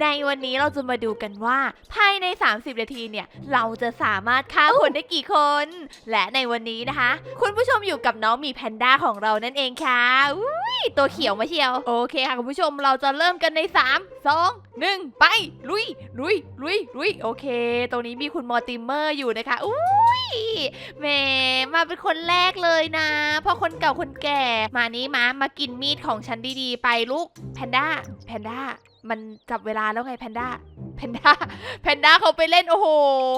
ในวันนี้เราจะมาดูกันว่า ภายใน 30 นาทีเนี่ย เราจะสามารถฆ่าคนได้กี่คน และในวันนี้นะคะ คุณผู้ชมอยู่กับน้องมีแพนด้าของเรานั่นเองค่ะอุ้ยตัวเขียวมาเชียว โอเคค่ะคุณผู้ชมเราจะเริ่มกันใน 3 2 1 ไป ลุยลุยลุยลุยโอเค ตรงนี้มีคุณมอร์ติเมอร์อยู่นะคะอุ้ยแหมมาเป็นคนแรกเลยนะพอคนเก่าคนแก่ มานี้มามากินมีดของฉันดีๆ ไปลูกแพนด้าแพนด้า มันจับเวลาแล้วไงแพนด้าแพนด้าแพนด้าเขาไปเล่นโอ้โห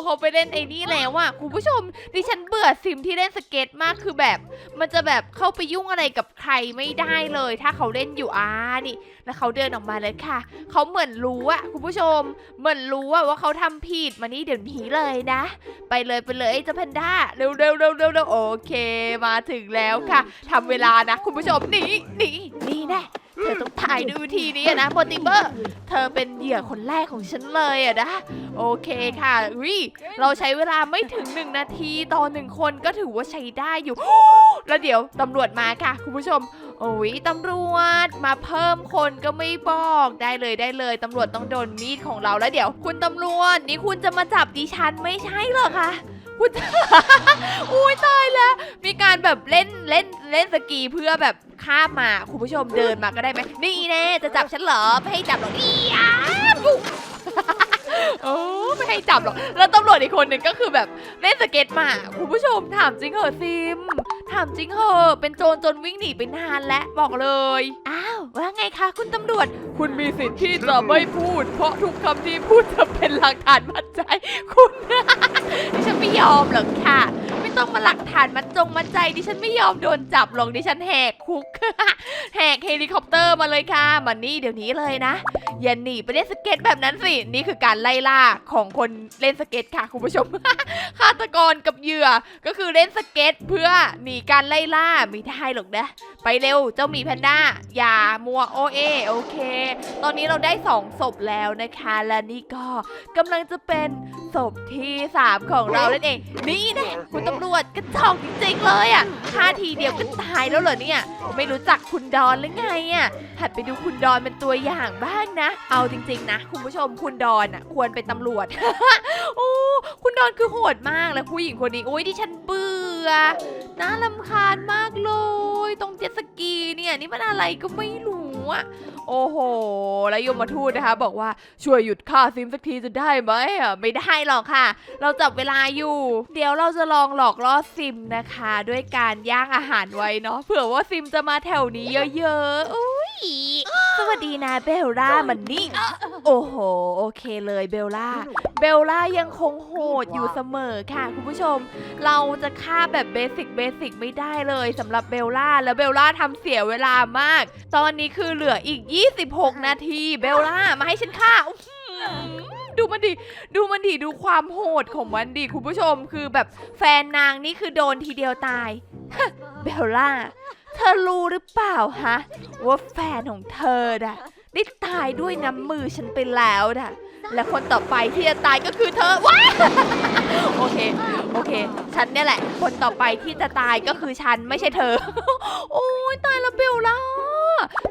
เขาไปเล่นไอ้นี่แล้วอะคุณผู้ชมดิฉันเบื่อซิมที่เล่นสเก็ตมากคือแบบ มันจะแบบเข้าไปยุ่งอะไรกับใครไม่ได้เลย ถ้าเขาเล่นอยู่อ่านี่แล้วเขาเดินออกมาเลยค่ะเขาเหมือนรู้อะคุณผู้ชม เหมือนรู้อะว่าเขาทำผิดมานี่เดี๋ยวนี้เลยนะ ไปเลยไปเลยเจ้าแพนด้าเร็วเร็วเร็วเร็วเร็วโอเค มาถึงแล้วค่ะทำเวลานะ คุณผู้ชมหนีหนีหนี่แน่ เธอต้องถ่ายดูวิธีนี้อะนะโมติเบอร์ เธอเป็นเหยื่อคนแรกของฉันเลยอะนะ โอเคค่ะวิเราใช้เวลาไม่ถึงหนึ่งนาทีต่อหนึ่งคนก็ถือว่าใช้ได้อยู่ แล้วเดี๋ยวตำรวจมาค่ะ คุณผู้ชม โอ้ยตำรวจมาเพิ่มคนก็ไม่บอกได้เลยได้เลยตำรวจต้องโดนมีดของเราแล้วเดี๋ยว คุณตำรวจนี่คุณจะมาจับดิฉันไม่ใช่เหรอคะคุณ อุ้ยตายแล้ว มีการแบบเล่นเล่นเล่นสกีเพื่อแบบ ข้ามมาคุณผู้ชมเดินมาก็ได้ไหมนี่แน่จะจับฉันเหรอไม่ให้จับหรอกนี่อ้าปุ๊บโอ้ไม่ให้จับหรอกแล้วตำรวจอีกคนหนึ่งก็คือแบบเล่นสเก็ตมาคุณผู้ชมถามจริงเหรอซิม ถามจริงเหอะเป็นโจรจนวิ่งหนีไปนานแล้วบอกเลยอ้าวว่าไงคะคุณตำรวจ คุณมีสิทธิ์ที่จะไม่พูด เพราะทุกคำที่พูดจะเป็นหลักฐานมัดใจคุณ ดิฉันไม่ยอมหรอกค่ะ ไม่ต้องมาหลักฐานมัดจงมัดใจ ดิฉันไม่ยอมโดนจับหรอกดิฉันแหกคุก แหกเฮลิคอปเตอร์มาเลยค่ะมานี่เดี๋ยวนี้เลยนะอย่าหนีไปเล่นสเก็ตแบบนั้นสิ นี่คือการไล่ล่าของคนเล่นสเก็ตค่ะคุณผู้ชมฆาตกรกับเหยื่อก็คือเล่นสเก็ตเพื่อหนีการไล่ล่าไม่ได้หรอกนะ ไปเร็วเจ้าหมีแพนด้า อย่ามัวโอเอโอเค ตอนนี้เราได้สองศพแล้วนะคะ และนี่ก็กำลังจะเป็นศพที่3ของเรานั่นเอง นี่น่คุณตำรวจกระจอกจริงๆเลยอะฆ่าทีเดียวก็ตายแล้วเหรอเนี่ย ไม่รู้จักคุณดอนหรือไงอะหัดไปดูคุณดอนเป็นตัวอย่างบ้างนะ เอาจริง ๆ นะ คุณผู้ชมคุณดอนอะควรเป็นตำรวจโอ้คุณดอนคือโหดมากแล้วผู้หญิงคนนี้โอ้ยดิฉันเบื่อน่าลำคาญมากเลยตรงเจ็ตสกีเนี่ย นี่มันอะไรก็ไม่รู้อะโอ้โห แล้วยมมาทูตนะคะ บอกว่าช่วยหยุดฆ่าซิมสักทีจะได้ไหมอะไม่ได้หรอกค่ะ เราจับเวลาอยู่ เดี๋ยวเราจะลองหลอกล่อซิมนะคะ ด้วยการย่างอาหารไว้เนาะเผื่อว่าซิมจะมาแถวนี้เยอะๆอุ้ยส สดีนะเบลล่ามันนี่โอ้โห โอเคเลยเบลล่า เบลล่ายังคงโหดอยู่เสมอค่ะ คุณผู้ชม เราจะฆ่าแบบเบสิกเบสิกไม่ได้เลยสำหรับเบลล่า แล้วเบลล่าทำเสียเวลามาก ตอนนี้คือเหลืออีก 26 นาที เบลล่ามาให้ฉันฆ่าอื้อหือดูมันดิ ดูมันดิ ดูความโหดของมันดิ คุณผู้ชม คือแบบแฟนนางนี่คือโดนทีเดียวตาย เบลล่า เธอรู้หรือเปล่าฮะว่าแฟนของเธอน่ะได้ตายด้วยน้ำมือฉันไปแล้วน่ะ และคนต่อไปที่จะตายก็คือเธอว้าโอเค โอเค ฉันเนี่ยแหละ คนต่อไปที่จะตายก็คือฉันไม่ใช่เธอ โอ้ยตายแล้วเบลล่า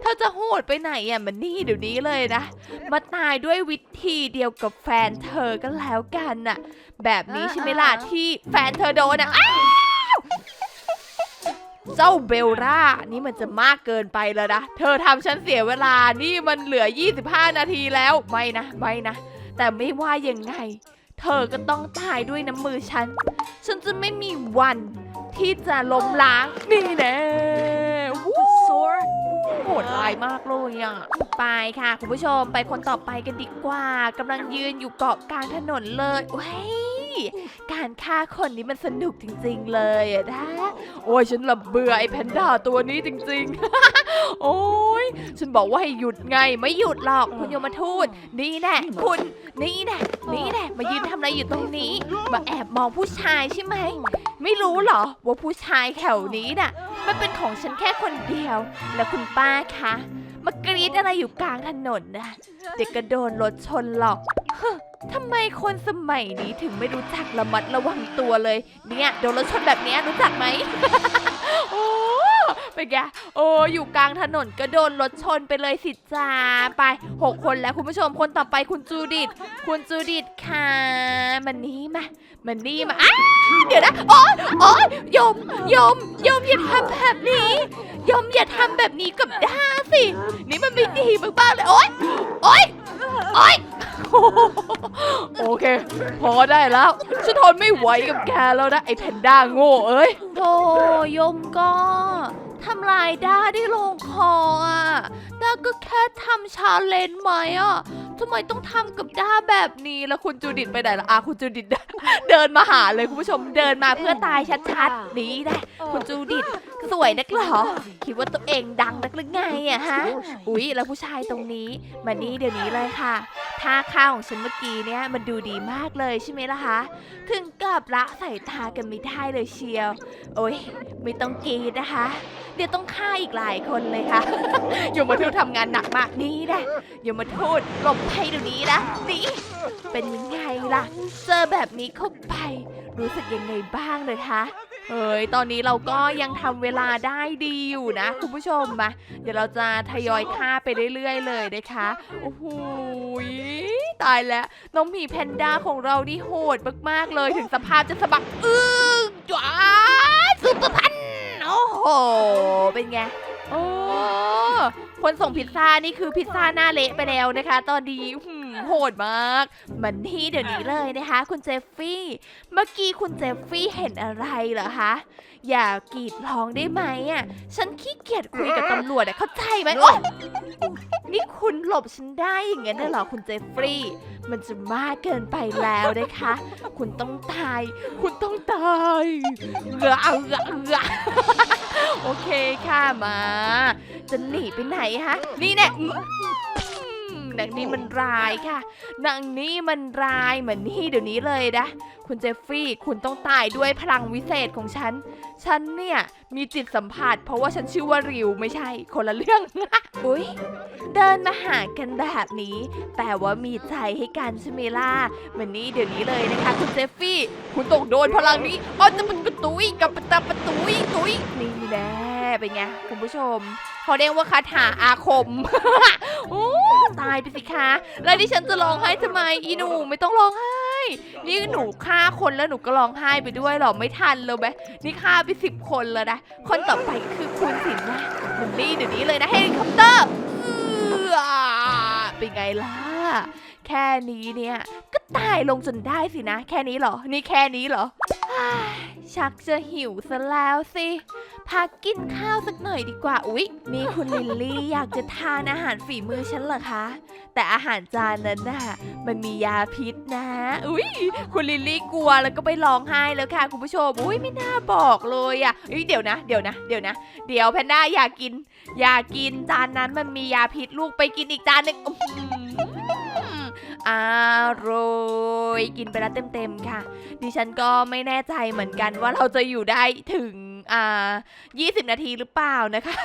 เธอจะโหดไปไหนอะมันนี่เดี๋ยวนี้เลยนะ มาตายด้วยวิธีเดียวกับแฟนเธอก็แล้วกันน่ะ แบบนี้ใช่ไหมล่ะที่แฟนเธอโดนอะ เจ้าเบลล่านี่มันจะมากเกินไปแล้วนะ เธอทำฉันเสียเวลา นี่มันเหลือ 25 นาทีแล้ว ไม่นะ ไม่นะ แต่ไม่ว่ายังไง เธอก็ต้องตายด้วยน้ำมือฉัน ฉันจะไม่มีวันที่จะล้มล้าง นี่แน่วู้โหดร้ายมากเลยอะ ไปค่ะ คุณผู้ชมไปคนต่อไปกันดีกว่ากำลังยืนอยู่เกาะกลางถนนเลยเว้ย การฆ่าคนนี้มันสนุกจริงๆเลยอะนะ โอ้ยฉันละเบื่อไอ้แพนด้าตัวนี้จริงๆ โอ้ยฉันบอกว่าให้หยุดไงไม่หยุดหรอกคุณโยมทูต นี่แน่คุณนี่แน่นี่แน่มายืนทำอะไรอยู่ตรงนี้ มาแอบมองผู้ชายใช่ไหม ไม่รู้เหรอว่าผู้ชายแถวนี้น่ะ มันเป็นของฉันแค่คนเดียว แล้วคุณป้าคะ มากรีดอะไรอยู่กลางถนนนะเด็กกระโดนรถชนหรอกทำไมคนสมัยนี้ถึงไม่รู้จักระมัดระวังตัวเลย เนี่ยโดนรถชนแบบนี้รู้จักไหมโอ้ ไปแกโอ้อยู่กลางถนนก็โดนรถชนไปเลยสิจ้าไปหกคนแล้วคุณผู้ชมคนต่อไปคุณจูดิตคุณจูดิตค่ะมันนี่มามันนี่มาอ้าเดี๋ยวนะโอ๊ยโอ๊ยยมยมยมอย่าทำแบบนี้ ยมอย่าทำแบบนี้กับด้าสินี่มันไม่ดีมากๆเลยโอ๊ยโอ๊ยโอ๊ย โอเค พอได้แล้ว ฉันทนไม่ไหวกับแกแล้วนะ ไอ้แพนด้าโง่เอ้ยโธ่ยมก็ทำลายด้าได้ลงคออะด้าก็แค่ทำชาเลนจ์ไหมอะ ทำไมต้องทำกับด้าแบบนี้แล้วคุณจูดิตไปไหนละอะคุณจูดิต เดินมาหาเลยคุณผู้ชมเดินมาเพื่อตายชัดๆนี่แหละคุณจูดิตสวยนักเหรอ คิดว่าตัวเองดังนักหรือไงอะฮะอุ๊ยแล้วผู้ชายตรงนี้มานี่เดี๋ยวนี้เลยค่ะท่าข้าของฉันเมื่อกี้เนี่ยมันดูดีมากเลยใช่ไหมล่ะคะถึงกับละสายตากันไม่ได้เลยเชียว โอ๊ยไม่ต้องกรีดนะคะ เดี๋ยวต้องฆ่าอีกหลายคนเลยค่ะ ยมทูตทำงานหนักมากนี่นะยมทูตหลบให้เดี๋ยวนี้นะนี่เป็นยังไงล่ะ เจอแบบนี้เข้าไป รู้สึกยังไงบ้างเลยคะเฮ้ย ตอนนี้เราก็ยังทำเวลาได้ดีอยู่นะ คุณผู้ชมมาเดี๋ยวเราจะทยอยฆ่าไปเรื่อยๆ เลยนะคะ โอ้โหยตายแล้ว น้องหมีแพนด้าของเรานี่โหดมากๆเลย ถึงสภาพจะสะบักอึ้งจ้าซุปเปอร์พันธุ์โอ้โห เป็นไง โอ้ คนส่งพิซซ่านี่คือพิซซ่าหน้าเละไปแล้วนะคะ ตอนนี้หื โหดมาก มันที่เดี๋ยวนี้เลยนะคะคุณเจฟฟี่ เมื่อกี้คุณเจฟฟี่เห็นอะไรเหรอคะ อย่ากรีดร้องได้ไหมอะ ฉันขี้เกียจคุยกับตำรวจอะเข้าใจไหมโอ๊ยนี่คุณหลบฉันได้อย่างนั้นน่ะเหรอคุณเจฟฟรีย์มันจะมากเกินไปแล้วนะคะ คุณต้องตาย คุณต้องตายเงอะเงอะเงอะโอเคค่ะมา จะหนีไปไหนฮะ นี่แน่อืม นางนี่มันร้ายค่ะ นางนี่มันร้ายเหมือนนี่เดี๋ยวนี้เลยนะ คุณเจฟฟี่คุณต้องตายด้วยพลังวิเศษของฉัน ฉันเนี่ยมีจิตสัมผัส เพราะว่าฉันชื่อว่าริวไม่ใช่ คนละเรื่อง อุ๊ยเดินมาหากันแบบนี้แต่ว่ามีใจให้กันใช่ไหมล่ะมันนี่เดี๋ยวนี้เลยนะคะ คุณเจฟฟี่ คุณต้องโดนพลังนี้อ๋อจะเป็นประตุยกับประตาประตุยตุยนี่แน่ เป็นไงคุณผู้ชมเขาเรียกว่าคาถาอาคมโอ้ตายไปสิคะ แล้วดิฉันจะร้องไห้ทำไมอีหนูไม่ต้องร้องไห้ นี่หนูฆ่าคนแล้วหนูก็ร้องไห้ไปด้วยหรอไม่ทันเลยไหมนี่ฆ่าไปสิบคนแล้วนะ คนต่อไปคือคุณสินนะมันนี่เดี๋ยวนี้เลยนะเฮลิคอปเตอร์เป็นไงล่ะ แค่นี้เนี่ย ก็ตายลงจนได้สินะ แค่นี้เหรอ นี่แค่นี้เหรอ ชักจะหิวซะแล้วสิพักกินข้าวสักหน่อยดีกว่า อุ๊ยมีคุณลิลลี่อยากจะทานอาหารฝีมือฉันเหรอคะ แต่อาหารจานนั้นน่ะ มันมียาพิษนะ อุ๊ย คุณลิลลี่กลัวแล้วก็ไปร้องไห้แล้วค่ะคุณผู้ชม อุ๊ย ไม่น่าบอกเลยอะอุ๊ย เดี๋ยวนะ เดี๋ยวนะ เดี๋ยวนะ เดี๋ยวแพนด้าอยากกิน อยากกินจานนั้นมันมียาพิษลูกไปกินอีกจานหนึ่ง อื้อหืออร่อยกินไปแล้วเต็มๆค่ะ ดิฉันก็ไม่แน่ใจเหมือนกันว่าเราจะอยู่ได้ถึงอ่า20 นาทีหรือเปล่านะคะ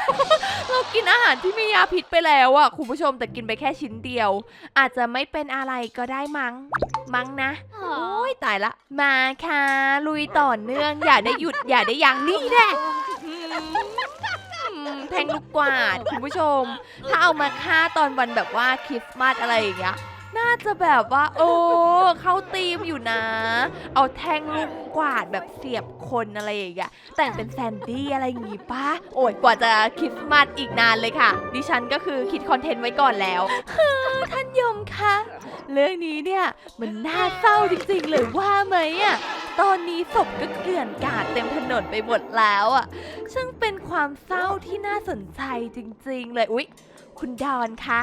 เรากินอาหารที่มียาพิษไปแล้วอะคุณผู้ชมแต่กินไปแค่ชิ้นเดียว อาจจะไม่เป็นอะไรก็ได้มั้ง มั้งนะ โอ้ยตายละ มาค่ะ ลุยต่อเนื่อง อย่าได้หยุดอย่าได้ยั้งนี่แหละแทงลูกกวาดคุณผู้ชม ถ้าเอามาฆ่าตอนวันแบบว่าคริสต์มาสอะไรอย่างเงี้ย น่าจะแบบว่า โอ้เข้าธีมอยู่นะ เอาแท่งลูกกวาดแบบเสียบคนอะไรอย่างเงี้ยแต่งเป็นแซนดี้อะไรอย่างงี้ปะโอ้ยกว่าจะคริสต์มาสอีกนานเลยค่ะ ดิฉันก็คือคิดคอนเทนต์ไว้ก่อนแล้วท่านยมคะเรื่องนี้เนี่ยมันน่าเศร้าจริงๆเลยว่าไหมอะตอนนี้ศพก็เกลื่อนกาดเต็มถนนไปหมดแล้วอะช่งเป็นความเศร้าที่น่าสนใจจริงๆเลย อุ๊ย คุณดอนคะ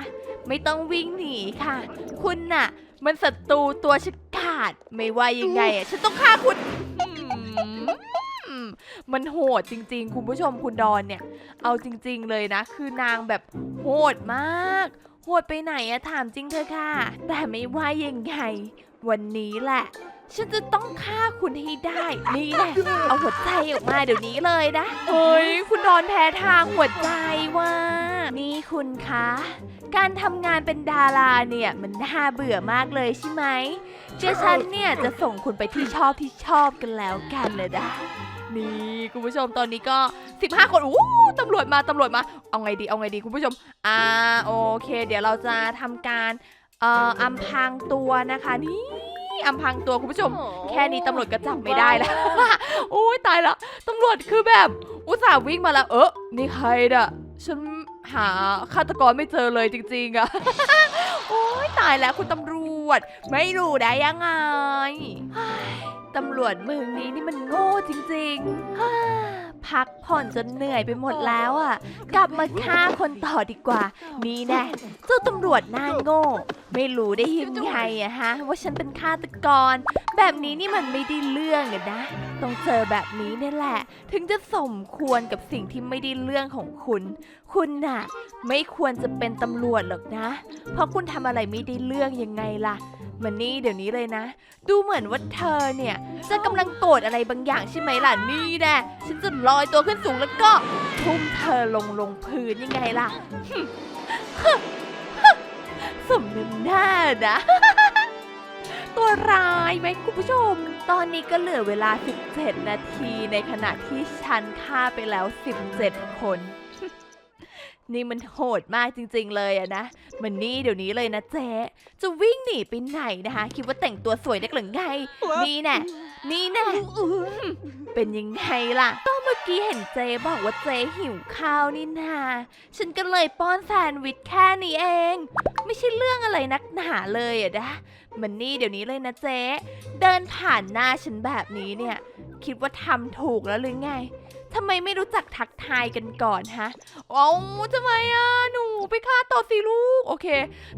ไม่ต้องวิ่งหนีค่ะ คุณน่ะ มันศัตรูตัวฉกาจไม่ว่ายังไงอะฉันต้องฆ่าคุณอืมมันโหดจริง ๆ คุณผู้ชมคุณดอนเนี่ย เอาจริง ๆ เลยนะ คือนางแบบโหดมาก โหดไปไหนอะถามจริงเธอะค่ะ แต่ไม่ว่ายังไง วันนี้แหละ ฉันจะต้องฆ่าคุณให้ได้ นี่แหละ เอาหัวใจออกมาเดี๋ยวนี้เลยนะ เฮ้ย คุณดอนแพ้ทางหัวใจว่า นี่คุณคะ การทำงานเป็นดาราเนี่ยมันน่าเบื่อมากเลยใช่ไหมเจ้าฉันเนี่ยจะส่งคุณไปที่ชอบที่ชอบกันแล้วกันเลยนะนี่คุณผู้ชมตอนนี้ก็ 15 คนอู้ตำรวจมาตำรวจมา เอาไงดีเอาไงดีคุณผู้ชม อ่าโอเค เดี๋ยวเราจะทำการเอ่ออำพรางตัวนะคะนี่ อำพรางตัวคุณผู้ชม แค่นี้ตำรวจก็จับไม่ได้แล้วโอ้ยตายละตำรวจคือแบบอุตส่าห์วิ่งมาแล้ว เออนี่ใครน่ะฉันหาฆาตกรไม่เจอเลยจริง ๆอะโอ้ยตายแล้วคุณตำรวจ ไม่รู้ได้ยังไงเฮ้ยตำรวจเมืองนี้นี่มันโง่จริงๆฮ่า พักผ่อนจนเหนื่อยไปหมดแล้วอะ กลับมาฆ่าคนต่อดีกว่า นี่แน่เจ้าตำรวจหน้าโง่ ไม่รู้ได้ยังไงอะฮะ ว่าฉันเป็นฆาตกร แบบนี้นี่มันไม่ได้เรื่องอะนะ ต้องเจอแบบนี้เนี่ยแหละ ถึงจะสมควรกับสิ่งที่ไม่ได้เรื่องของคุณ คุณน่ะ ไม่ควรจะเป็นตำรวจหรอกนะ เพราะคุณทำอะไรไม่ได้เรื่องยังไงล่ะมันนี่เดี๋ยวนี้เลยนะ ดูเหมือนว่าเธอเนี่ยจะกำลังโกรธอะไรบางอย่างใช่ไหมล่ะนี่แน่ฉันจะลอยตัวขึ้นสูงแล้วก็ทุ่มเธอลงลงพื้นยังไงล่ะสมน้ำหน้านะ ตัวร้ายไหมคุณผู้ชม ตอนนี้ก็เหลือเวลา 17 นาทีในขณะที่ฉันฆ่าไปแล้ว 17 คน นี่มันโหดมากจริง ๆ เลยอะนะ มันนี่เดี๋ยวนี้เลยนะเจ๊จะวิ่งหนีไปไหนนะคะ คิดว่าแต่งตัวสวยนักหรือไง นี่แน่นี่แน่เป็นยังไงล่ะ ก็เมื่อกี้เห็นเจบอกว่าเจหิวข้าวนี่นา ฉันก็เลยป้อนแซนด์วิชแค่นี้เอง ไม่ใช่เรื่องอะไรนักหนาเลยอะนะ มันนี่เดี๋ยวนี้เลยนะเจ๊ เดินผ่านหน้าฉันแบบนี้เนี่ย คิดว่าทำถูกแล้วหรือไง ทำไมไม่รู้จักทักทายกันก่อนฮะเอ้าทำไมอะหนูไปฆ่าต่อสิลูก โอเค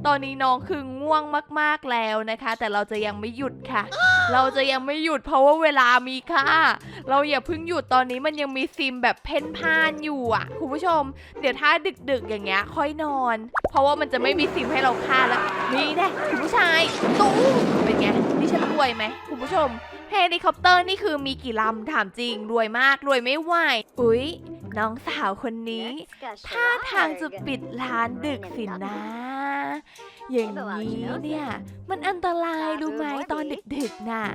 ตอนนี้น้องคือง่วงมากๆแล้วนะคะ แต่เราจะยังไม่หยุดค่ะ เราจะยังไม่หยุดเพราะว่าเวลามีค่า เราอย่าเพิ่งหยุดตอนนี้มันยังมีซิมแบบเพ่นพ่านอยู่อะคุณผู้ชม เดี๋ยวถ้าดึกๆอย่างเงี้ยค่อยนอน เพราะว่ามันจะไม่มีซิมให้เราฆ่าแล้ว นี่แน่คุณผู้ชายตู้เป็นไงนี่ฉันรวยไหมคุณผู้ชม เฮลิคอปเตอร์นี่คือมีกี่ลำถามจริง รวยมากรวยไม่ไหวอุ๊ย น้องสาวคนนี้ท่าทางจะปิดร้านดึกสินะ อย่างนี้เนี่ย มันอันตรายรู้ไหมตอนดึกๆน่ะ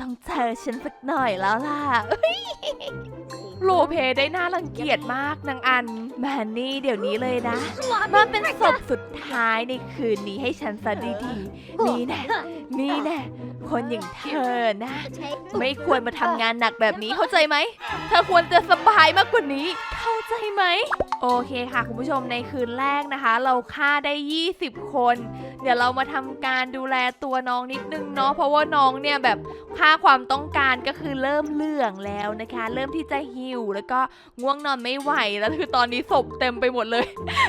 ต้องเจอฉันสักหน่อยแล้วล่ะเอ้ยโลเพได้น่ารังเกียจมากนางอันแมนนี่เดี๋ยวนี้เลยนะมาเป็นศพสุดท้ายในคืนนี้ให้ฉันซะดีๆนี่แน่นี่แน่คนอย่างเธอนะ ไม่ควรมาทำงานหนักแบบนี้เข้าใจไหมเธอควรจะสบายมากกว่านี้ เข้าใจไหม โอเคค่ะ คุณผู้ชมในคืนแรกนะคะ เราฆ่าได้ 20 คน เดี๋ยวเรามาทำการดูแลตัวน้องนิดนึงเนาะเพราะว่าน้องเนี่ยแบบค่าความต้องการก็คือเริ่มเหลื่องแล้วนะคะ เริ่มที่จะหิวแล้วก็ง่วงนอนไม่ไหวแล้วคือตอนนี้ศพเต็มไปหมดเลย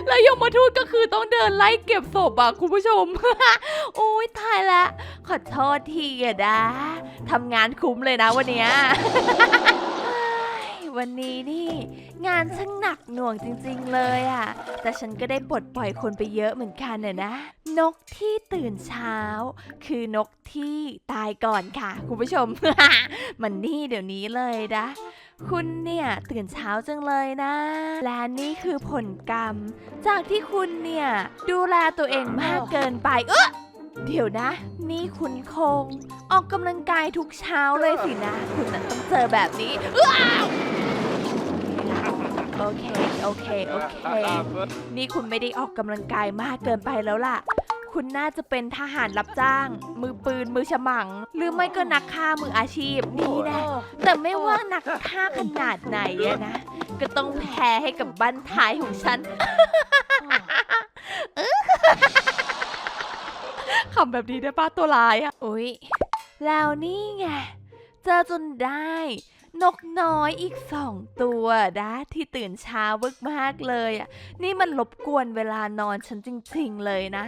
แล้วยมทูตก็คือต้องเดินไล่เก็บศพอะคุณผู้ชม โอ้ยตายละ ขอโทษทีอะนะทำงานคุ้มเลยนะวันเนี้ย วันนี้นี่ งานช่างหนักหน่วงจริงๆเลยอะ่ะ แต่ฉันก็ได้ปลดปล่อยคนไปเยอะเหมือนกันน่ะนะ นกที่ตื่นเช้า คือนกที่ตายก่อนค่ะ คุณผู้ชม มันนี่เดี๋ยวนี้เลยนะ คุณเนี่ยตื่นเช้าจังเลยนะ และนี่คือผลกรรม จากที่คุณเนี่ยดูแลตัวเองมากเกินไป เออเดี๋ยวนะ นี่คุณคง ออกกำลังกายทุกเช้าเลยสินะ คุณน่ะต้องเจอแบบนี้อ้าว โอเค โอเค โอเค นี่คุณไม่ได้ออกกำลังกายมากเกินไปแล้วล่ะ คุณน่าจะเป็นทหารรับจ้าง มือปืน มือฉมัง หรือไม่ก็นักฆ่ามืออาชีพ นี่นะ แต่ไม่ว่านักฆ่าขนาดไหนอะนะ ก็ต้องแพ้ให้กับบั้นท้ายของฉันขำแบบนี้ได้ป้าตัวลายอะอุ๊ยแล้วนี่ไง เจอจนได้ นกน้อยอีกสองตัวนะที่ตื่นเช้าวึกมากเลยอะนี่มันรบกวนเวลานอนฉันจริง ๆ เลยนะ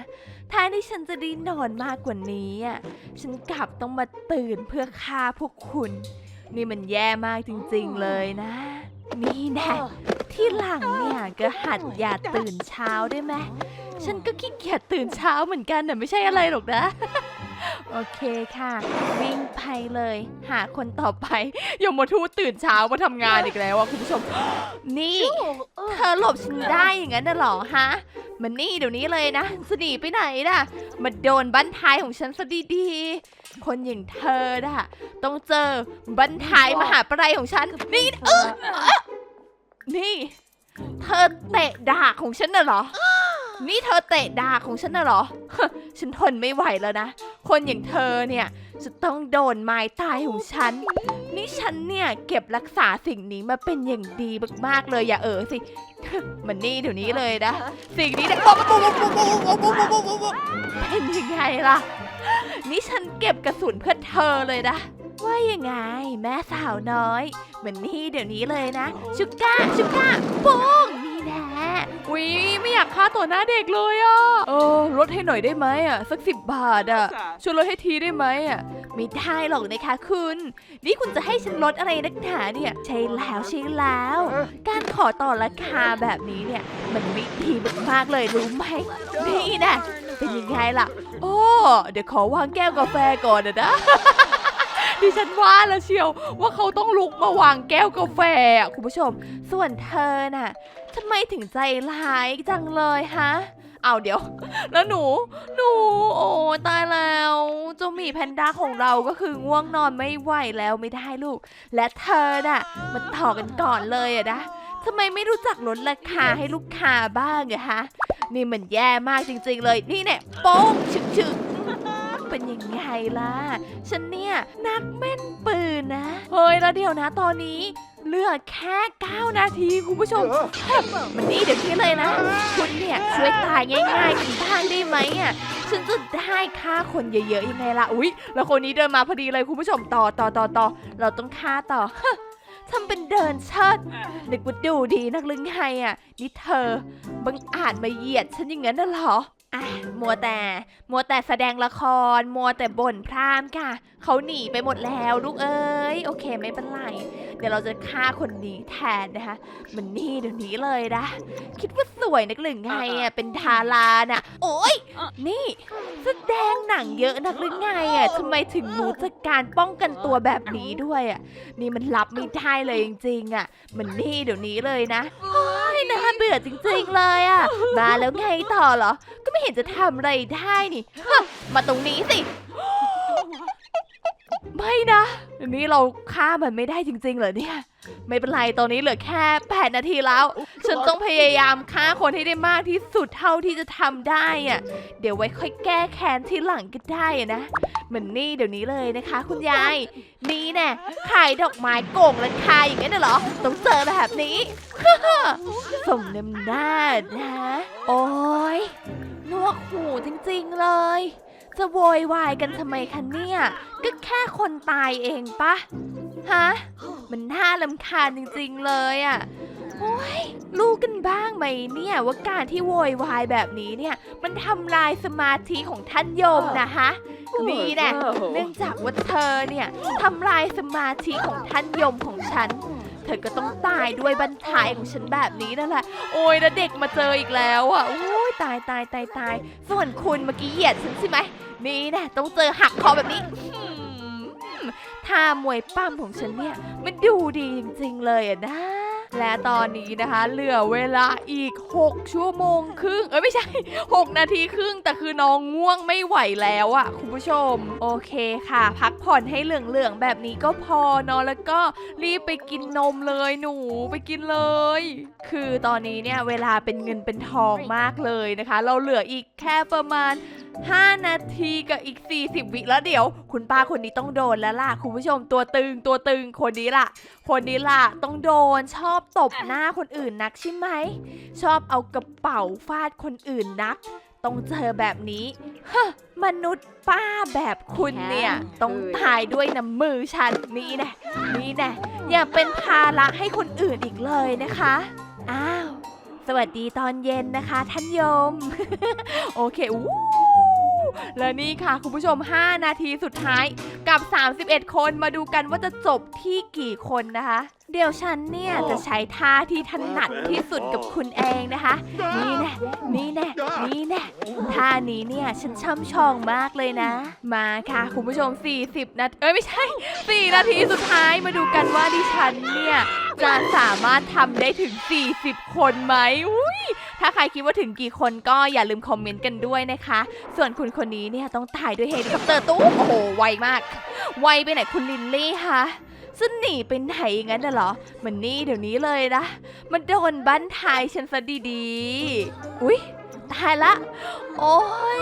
แทนที่ฉันจะได้นอนมากกว่านี้อะฉันกลับต้องมาตื่นเพื่อฆ่าพวกคุณ นี่มันแย่มากจริง ๆ เลยนะ นี่แน่ที่หลังเนี่ยก็หัดอย่าตื่นเช้าได้ไหมฉันก็ขี้เกียจตื่นเช้าเหมือนกันน่ะไม่ใช่อะไรหรอกนะ โอเคค่ะ วิ่งไปเลย หาคนต่อไปยมทูตตื่นเช้ามาทำงานอีกแล้วอะคุณผู้ชม นี่ เธอหลบฉันได้อย่างนั้นน่ะเหรอฮะมันนี่เดี๋ยวนี้เลยนะสหนีไปไหนน่ะมาโดนบั้นท้ายของฉันซะดีๆ คนอย่างเธอน่ะ ต้องเจอบั้นท้ายมหาปลายของฉัน นี่เออนี่ เธอเตะดากของฉันน่ะเหรอ นี่เธอเตะดาของฉันน่ะเหรอ ฉันทนไม่ไหวแล้วนะ คนอย่างเธอเนี่ยจะต้องโดนไม้ตายของฉัน นี่ฉันเนี่ยเก็บรักษาสิ่งนี้มาเป็นอย่างดีมากๆเลยอย่าเออสิ มันนี่เดี๋ยวนี้เลยนะ สิ่งนี้เนี่ยเป็นยังไงล่ะ นี่ฉันเก็บกระสุนเพื่อเธอเลยนะว่ายังไง แม่สาวน้อย มันนี่เดี๋ยวนี้เลยนะ ชุก้าชุก้าปุ้ง วิไม่อยากฆ่าตัวหน้าเด็กเลยอะเออลดให้หน่อยได้ไหมอะ สักสิบบาทอะช่วยลดให้ทีได้ไหมอะไม่ได้หรอกนะคะคุณ นี่คุณจะให้ฉันลดอะไรนักหนาเนี่ย ใช่แล้วใช่แล้ว การขอต่อราคาแบบนี้เนี่ย มันไม่ดีมากๆเลยรู้ไหมนี่นะเป็นยังไงล่ะ โอ้เดี๋ยวขอวางแก้วกาแฟก่อนนะนะดิฉันว่าแล้วเชียวว่าเขาต้องลุกมาวางแก้วกาแฟอะคุณผู้ชม ส่วนเธอน่ะ ทำไมถึงใจร้ายจังเลยฮะ เอาเดี๋ยว แล้วหนู หนู โอ้ตายแล้วเจ้าหมีแพนด้าของเราก็คือง่วงนอนไม่ไหวแล้วไม่ได้ลูก และเธอน่ะมาต่อกันก่อนเลยอะนะทำไมไม่รู้จักลดราคาให้ลูกค้าบ้างอะฮะ นี่มันแย่มากจริง ๆ เลย นี่เนี่ยโป้งฉึกฉึกเป็นยังไงล่ะ ฉันเนี่ยนักแม่นปืนนะ เฮ้ยแล้วเดี๋ยวนะตอนนี้ เหลือแค่ 9 นาทีคุณผู้ชมมันนี่เดี๋ยวนี้เลยนะ คุณเนี่ย ช่วยตายง่ายๆกันบ้างได้ไหมอะฉันจะได้ฆ่าคนเยอะๆยังไงล่ะอุ๊ย แล้วคนนี้เดินมาพอดีเลยคุณผู้ชมต่อต่อต่อต่อเราต้องฆ่าต่อทำเป็นเดินเชิดนึกว่าดูดีนักหรือไงอะนี่เธอบังอาจมาเหยียดฉันอย่างนั้นน่ะเหรอ อะมัวแต่ มัวแต่แสดงละคร มัวแต่บ่นพร่ำค่ะ เขาหนีไปหมดแล้วลูกเอ้ย โอเคไม่เป็นไร เดี๋ยวเราจะฆ่าคนนี้แทนนะคะ มันนี่เดี๋ยวนี้เลยนะ คิดว่าสวยนักหรือไงอะ เป็นดาราน่ะ โอ๊ยนี่ แสดงหนังเยอะนักหรือไงอะทำไมถึงรู้จักการป้องกันตัวแบบนี้ด้วยอะ นี่มันรับไม่ได้เลยจริงๆอะ มันนี่เดี๋ยวนี้เลยนะโอ้ย น่าเบื่อจริงๆเลยอะ มาแล้วไงต่อเหรอ ก็ไม่เห็นจะทำอะไรได้นี่ฮะมาตรงนี้สิ ไม่นะอันนี้เราฆ่ามันไม่ได้จริงๆเหรอเนี่ย ไม่เป็นไรตอนนี้เหลือแค่8นาทีแล้ว ฉันต้องพยายามฆ่าคนให้ได้มากที่สุดเท่าที่จะทำได้อะเดี๋ยวไว้ค่อยแก้แค้นทีหลังก็ได้อะนะ เหมือนนี่เดี๋ยวนี้เลยนะคะ คุณยาย นี่แน่ขายดอกไม้โก่งราคาอย่างนั้นน่ะเหรอ ต้องเจอแบบนี้ สมน้ำหน้านะ โอ้ยนวกหูจริงๆเลย จะโวยวายกันทำไมคะเนี่ย ก็แค่คนตายเองปะ ฮะ มันน่าลำคาญจริงๆเลยอะ่ะโอ้ยรู้กันบ้างไหมเนี่ยว่าการที่โวยวายแบบนี้เนี่ย มันทำลายสมาธิของท่านโยมนะฮะนี่แน่เนื่องจากว่าเธอเนี่ยทำลายสมาธิของท่านโยมของฉัน เธอก็ต้องตายด้วยบันทายของฉันแบบนี้นั่นแหละโอ้ยแล้วเด็กมาเจออีกแล้วอะโอ้ยตายตายตายตายส่วนคุณเมื่อกี้เหยียดฉันใช่ไหมนี่แน่ต้องเจอหักคอแบบนี้หืม ท่ามวยปั้มของฉันเนี่ย มันดูดีจริงๆเลยอะนะ และตอนนี้นะคะเหลือเวลาอีก 6 ชั่วโมงครึ่ง เอ้ยไม่ใช่ 6 นาทีครึ่ง แต่คือน้องง่วงไม่ไหวแล้วอะคุณผู้ชม โอเคค่ะ พักผ่อนให้เหลืองๆแบบนี้ก็พอเนาะแล้วก็รีบไปกินนมเลยหนูไปกินเลย คือตอนนี้เนี่ยเวลาเป็นเงินเป็นทองมากเลยนะคะ เราเหลืออีกแค่ประมาณ5 นาทีกับอีก 40 วิแล้วเดี๋ยว คุณป้าคนนี้ต้องโดนแล้วล่ะ คุณผู้ชมตัวตึงตัวตึงคนนี้ล่ะ คนนี้ล่ะต้องโดนชอบตบหน้าคนอื่นนักใช่ไหม ชอบเอากระเป๋าฟาดคนอื่นนัก ต้องเจอแบบนี้ฮะมนุษย์ป้าแบบคุณเนี่ยต้องตายด้วยน้ำมือฉันนี่แน่นี่แน่อย่าเป็นภาระให้คนอื่นอีกเลยนะคะ อ้าว สวัสดีตอนเย็นนะคะท่านโยม โอเคอู้และนี่ค่ะ คุณผู้ชม 5 นาทีสุดท้าย กับ 31 คนมาดูกันว่าจะจบที่กี่คนนะคะ เดี๋ยวฉันเนี่ยจะใช้ท่าที่ถนัดที่สุดกับคุณเองนะคะ นี่แน่นี่แน่นี่แน่ท่านี้เนี่ยฉันช่ำชองมากเลยนะ มาค่ะคุณผู้ชม 40 นาทีเอ้ยไม่ใช่ 4 นาทีสุดท้ายมาดูกันว่าดิฉันเนี่ยจะสามารถทำได้ถึง 40 คนไหมอุ้ยถ้าใครคิดว่าถึงกี่คนก็อย่าลืมคอมเมนต์กันด้วยนะคะ ส่วนคุณคนนี้เนี่ยต้องตายด้วยเฮลิคอปเตอร์ตู้มโอ้โหไวมาก ไวไปไหนคุณลินลี่คะ จะหนีไปไหนอย่างนั้นเหรอ มันนี่เดี๋ยวนี้เลยนะ มันโดนบั้นทายฉันซะดีๆ อุ๊ย ตายละ โอ้ย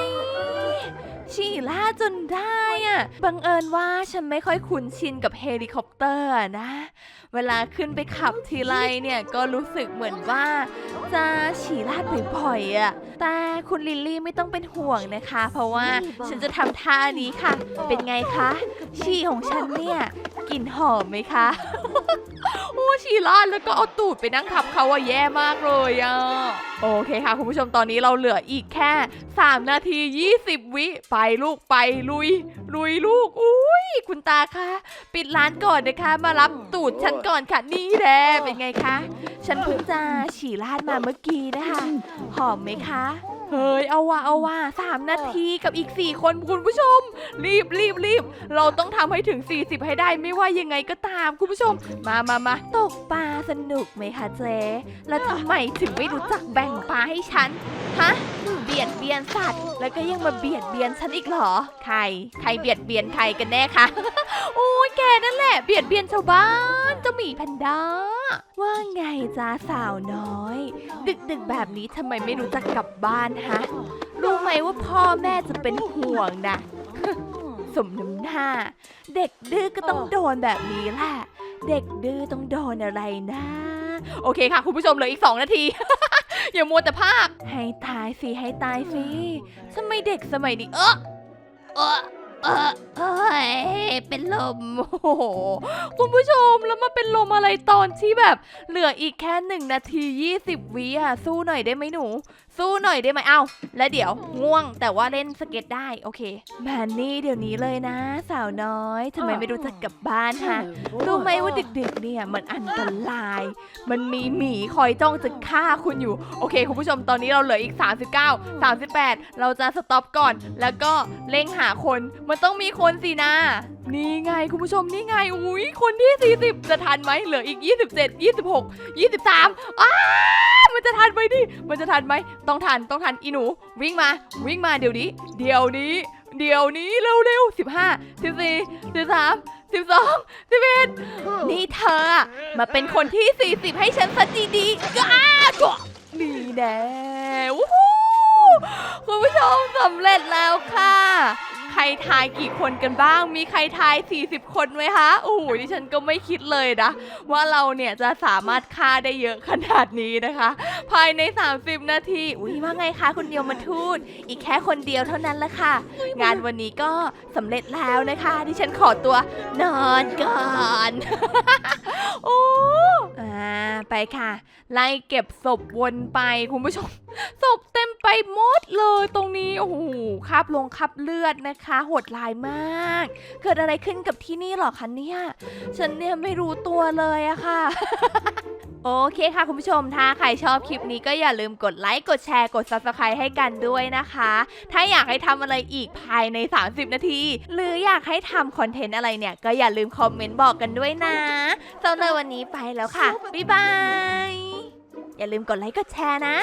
ฉี่ล่าจนได้อะบังเอิญว่าฉันไม่ค่อยคุ้นชินกับเฮลิคอปเตอร์อะนะ เวลาขึ้นไปขับทีไรเนี่ยก็รู้สึกเหมือนว่า จะฉี่ลาดบ่อยๆอะแต่คุณลิลลี่ไม่ต้องเป็นห่วงนะคะ เพราะว่าฉันจะทำท่านี้ค่ะ เป็นไงคะ ฉี่ของฉันเนี่ยกลิ่นหอมไหมคะโอ้ฉี่ลาดแล้วก็เอาตูดไปนั่งทับเขาอะแย่มากเลยอะโอเคค่ะ คุณผู้ชมตอนนี้เราเหลืออีกแค่ 3 นาที 20 วิ ไปลูกไปลุย ลุยลูก อุ้ยคุณตาคะ ปิดร้านก่อนนะคะ มารับตูดฉันก่อนค่ะ นี่แหละเป็นไงคะ ฉันเพิ่งจะฉี่ลาดมาเมื่อกี้นะคะ หอมไหมคะเฮ้ย เอาว่าเอาว่าสามนาทีกับอีก 4 คนคุณผู้ชม รีบรีบรีบ เราต้องทำให้ถึง 40 ให้ได้ไม่ว่ายังไงก็ตามคุณผู้ชม มามามาตกปลาสนุกไหมคะเจ๊แล้วทำไมถึงไม่รู้จักแบ่งปลาให้ฉัน ฮะ บียดเบียนสัตว์ แล้วก็ยังมาเบียดเบียนฉันอีกเหรอ ใคร ใครเบียดเบียนใครกันแน่คะ โอ้ยแกนั่นแหละเบียดเบียนชาวบ้านเจ้าหมีแพนด้า ว่าไงจ้าสาวน้อย ดึกดึกๆแบบนี้ทำไมไม่รู้จักกลับบ้านฮะ รู้ไหมว่าพ่อแม่จะเป็นห่วงนะสมน้ำหน้า เด็กดื้อก็ต้องโดนแบบนี้แหละ เด็กดื้อต้องโดนอะไรนะ โอเคค่ะ คุณผู้ชมเหลืออีก 2 นาที อย่ามัวแต่ภาพ ให้ตายสิ ให้ตายสิทำไมเด็กสมัยนี้เออเออเออเอยเป็นลม โอ้โห คุณผู้ชมแล้วมาเป็นลมอะไรตอนที่แบบ เหลืออีกแค่หนึ่งนาที 20วิอะ สู้หน่อยได้ไหมหนู สู้หน่อยได้ไหมเอ้าแล้วเดี๋ยวง่วงแต่ว่าเล่นสเก็ตได้โอเคมานี่เดี๋ยวนี้เลยนะ สาวน้อยทำไมไม่รู้จักกลับบ้านฮะรู้ไหมว่าดึกๆเนี่ยมันอันตราย มันมีหมีคอยจ้องจะฆ่าคุณอยู่ โอเค คุณผู้ชมตอนนี้เราเหลืออีก 39 38 เราจะสต็อปก่อน แล้วก็เร่งหาคนมันต้องมีคนสินะ นี่ไงคุณผู้ชมนี่ไงอุ้ยคนที่ 40 จะทันไหมเหลืออีก 27 26 23อ้ามันจะทันไหมดิมันจะทันไหมต้องทันต้องทันอีหนู วิ่งมาวิ่งมาเดี๋ยวนี้ เดี๋ยวนี้ เดี๋ยวนี้เร็วเร็วสิบห้าสิบสี่สิบสามสิบสองสิบเอ็ดนี่เธอ มาเป็นคนที่ 40 ให้ฉันซะดีๆก้าก็นี่แน่คุณผู้ชมสำเร็จแล้วค่ะ รทายกี่คนกันบ้าง มีใครทาย 40 คนไหมคะโอ้โหดิฉันก็ไม่คิดเลยนะ ว่าเราเนี่ยจะสามารถฆ่าได้เยอะขนาดนี้นะคะ ภายใน 30 นาที อุ้ยว่าไงคะคุณโยวมทูตอีกแค่คนเดียวเท่านั้นละค่ะ งานวันนี้ก็สำเร็จแล้วนะคะ ดิฉันขอตัวนอนก่อนโอ้อ่าไปค่ะ ไล่เก็บศพวนไปคุณผู้ชมศพ ไปหมดเลยตรงนี้ โอ้โหคาบลงคราบเลือดนะคะ โหดร้ายมาก เกิดอะไรขึ้นกับที่นี่หรอคะเนี่ย ฉันเนี่ยไม่รู้ตัวเลยอะค่ะโอเคค่ะคุณผู้ชม ถ้าใครชอบคลิปนี้ก็อย่าลืมกดไลค์ กดแชร์ กด subscribe ให้กันด้วยนะคะ ถ้าอยากให้ทำอะไรอีกภายใน 30 นาที หรืออยากให้ทำคอนเทนต์อะไรเนี่ย ก็อย่าลืมคอมเมนต์บอกกันด้วยนะสำหรับวันนี้ไปแล้วค่ะ บ๊ายบาย อย่าลืมกดไลค์ กดแชร์นะ